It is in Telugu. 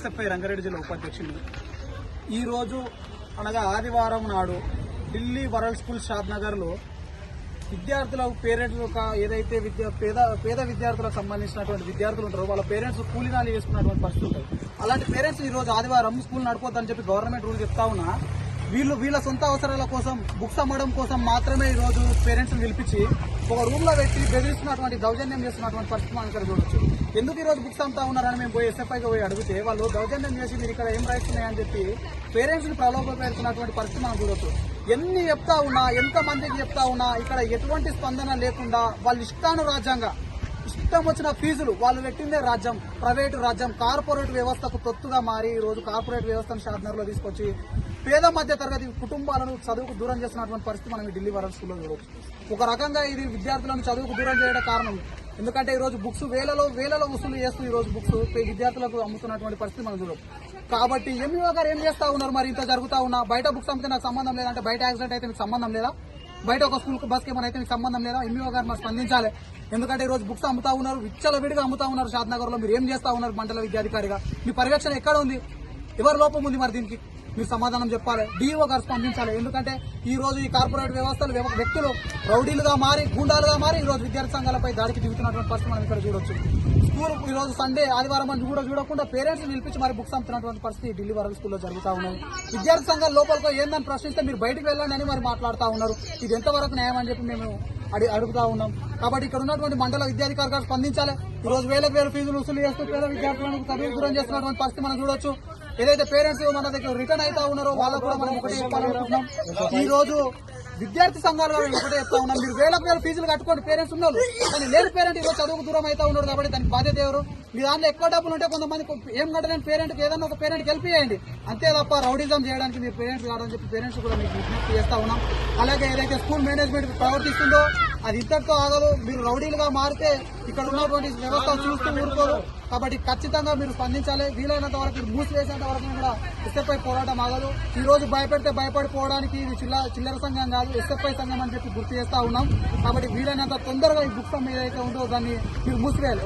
ఎస్ఎఫ్ఐ రంగారెడ్డి జిల్లా ఉపాధ్యక్షులు. ఈరోజు అనగా ఆదివారం నాడు ఢిల్లీ వరల్డ్ స్కూల్ షాద్ నగర్లో విద్యార్థుల పేరెంట్స్ ఒక ఏదైతే విద్య పేద పేద విద్యార్థులకు సంబంధించినటువంటి విద్యార్థులు ఉంటారో వాళ్ళ పేరెంట్స్ కూలీనాలు చేసుకున్నటువంటి పరిస్థితి ఉంటుంది. అలాంటి పేరెంట్స్ ఈ రోజు ఆదివారం స్కూల్ నడిపోద్దని చెప్పి గవర్నమెంట్ రూల్ చెప్తా ఉన్నా వీళ్ళు వీళ్ళ సొంత అవసరాల కోసం బుక్స్ అమ్మడం కోసం మాత్రమే ఈరోజు రోజు పిలిపించి ఒక రూమ్లో పెట్టి బెదిరిస్తున్నటువంటి దౌర్జన్యం చేస్తున్నటువంటి పరిస్థితి మనం ఇక్కడ చూడొచ్చు. ఎందుకు ఈ రోజు బుక్స్ అమ్ముతా ఉన్నారని మేము పోయి ఎస్ఎఫ్ఐకి పోయి అడిగితే వాళ్ళు దౌర్జన్యం చేసి మీరు ఇక్కడ ఏం రైట్స్ ఉన్నాయని చెప్పి పేరెంట్స్ని ప్రలోభ పెడుతున్నటువంటి పరిస్థితి మనం చూడొచ్చు. ఎన్ని చెప్తా ఉన్నా ఎంతమందికి చెప్తా ఉన్నా ఇక్కడ ఎటువంటి స్పందన లేకుండా వాళ్ళు ఇష్టాను రాజ్యాంగ ఇష్టం వచ్చిన ఫీజులు వాళ్ళు పెట్టిందే రాజ్యం ప్రైవేటు రాజ్యం. కార్పొరేట్ వ్యవస్థకు తొత్తుగా మారి ఈ రోజు కార్పొరేట్ వ్యవస్థను షాద్నగర్లో తీసుకొచ్చి పేద మధ్య తరగతి కుటుంబాలను చదువుకు దూరం చేస్తున్నటువంటి పరిస్థితి మనం ఈ ఢిల్లీ వరల్డ్ స్కూల్లో చూడవచ్చు ఒక రకంగా ఇది విద్యార్థులను చదువుకు దూరం చేయడం కారణం. ఎందుకంటే ఈ రోజు బుక్స్ వేలలో వేలలో వసూలు చేస్తూ ఈ రోజు బుక్స్ విద్యార్థులకు అమ్ముతున్నటువంటి పరిస్థితి మనం చూడవచ్చు కాబట్టి ఎంఈఓ గారు ఏం చేస్తా ఉన్నారు మరి? ఇంత జరుగుతా ఉన్నా బయట బుక్స్ అమ్మితే నాకు సంబంధం లేదంటే బయట యాక్సిడెంట్ అయితే మీకు సంబంధం లేదా? బయట ఒక స్కూల్ బస్కి అయితే మీకు సంబంధం లేదా? ఎంఈఓ గారు మరి స్పందించాలి. ఎందుకంటే ఈ రోజు బుక్స్ అమ్ముతా ఉన్నారు విచ్చల విడిగా అమ్ముతా ఉన్నారు షాద్నగర్లో మీరు ఏం చేస్తా ఉన్నారు మండల విద్యాధికారిగా? మీ పర్యవేక్షణ ఎక్కడ ఉంది? ఎవరి లోపం ఉంది మరి దీనికి? మీరు సమాధానం చెప్పాలి. డిఓ గారు స్పందించాలి. ఎందుకంటే ఈ రోజు ఈ కార్పొరేట్ వ్యవస్థలు వ్యవ- వ్యక్తులు రౌడీలుగా మారి గూండాలుగా మారి ఈ రోజు విద్యార్థి సంఘాలపై దాడికి దిగుతున్నటువంటి పరిస్థితి మనం ఇక్కడ చూడొచ్చు. స్కూల్ ఈ రోజు సండే ఆదివారం అని కూడా చూడకుండా పేరెంట్స్ పిలిపించి మరి బుక్స్ అమ్ముతున్నటువంటి పరిస్థితి ఢిల్లీ వరల్డ్ స్కూల్లో జరుగుతూ ఉన్నది. విద్యార్థి సంఘాల లోపలికి ఏందని ప్రశ్నిస్తే మీరు బయటకు వెళ్ళండి అని మరి మాట్లాడుతూ ఉన్నారు. ఇది ఎంతవరకు న్యాయం అని చెప్పి మేము అడి అడుగుతా ఉన్నాం. కాబట్టి ఇక్కడ ఉన్నటువంటి మండల విద్యాధికారి గారు స్పందించాలి. ఈ రోజు వేలకు వేల ఫీజులు వసూలు చేస్తూ పేద విద్యార్థులను చదువు దూరం చేస్తున్నటువంటి పరిస్థితి మనం చూడొచ్చు. ఏదైతే పేరెంట్స్ మన దగ్గర రిటర్న్ అవుతా ఉన్నారో వాళ్ళకు కూడా మనం ఒకటి చెప్పాలనుకుంటున్నాం. ఈ రోజు విద్యార్థి సంఘాలు కూడా ఒకటే చెప్తా ఉన్నాం. మీరు వేల వేల ఫీజులు కట్టుకోండి. పేరెంట్స్ ఉన్నారు. కానీ లేని పేరెంట్ ఈరోజు చదువుకు దూరం అవుతా ఉన్నాడు కాబట్టి దానికి బాధ్యత ఎవరు? మీ దాంట్లో ఎక్కువ డబ్బులు ఉంటే కొంతమంది ఏం కట్టలేని పేరెంట్కి ఏదైనా ఒక పేరెంట్కి కలిపియండి అంతే తప్ప రౌడిజం చేయడానికి మీరు పేరెంట్స్ కాదని చెప్పి పేరెంట్స్ కూడా మీకు విజ్ఞప్తి చేస్తా ఉన్నాం. అలాగే ఏదైతే స్కూల్ మేనేజ్మెంట్ ప్రవర్తిస్తుందో అది ఇంతటితో ఆగదు. మీరు రౌడీలుగా మారితే ఇక్కడ ఉన్నటువంటి వ్యవస్థ చూస్తూ ఊరుకోరు. కాబట్టి ఖచ్చితంగా మీరు స్పందించాలి. వీలైనంత వరకు మీరు మూసివేసేంత వరకు కూడా ఎస్ఎఫ్ఐ పోరాటం ఆగదు. ఈ రోజు భయపెడితే భయపడిపోవడానికి ఇది చిల్ల చిల్లర సంఘం కాదు ఎస్ఎఫ్ఐ సంఘం అని చెప్పి గుర్తు చేస్తా ఉన్నాం. కాబట్టి వీలైనంత తొందరగా ఈ బుక్స్ ఏదైతే ఉందో దాన్ని మీరు మూసివేయాలి.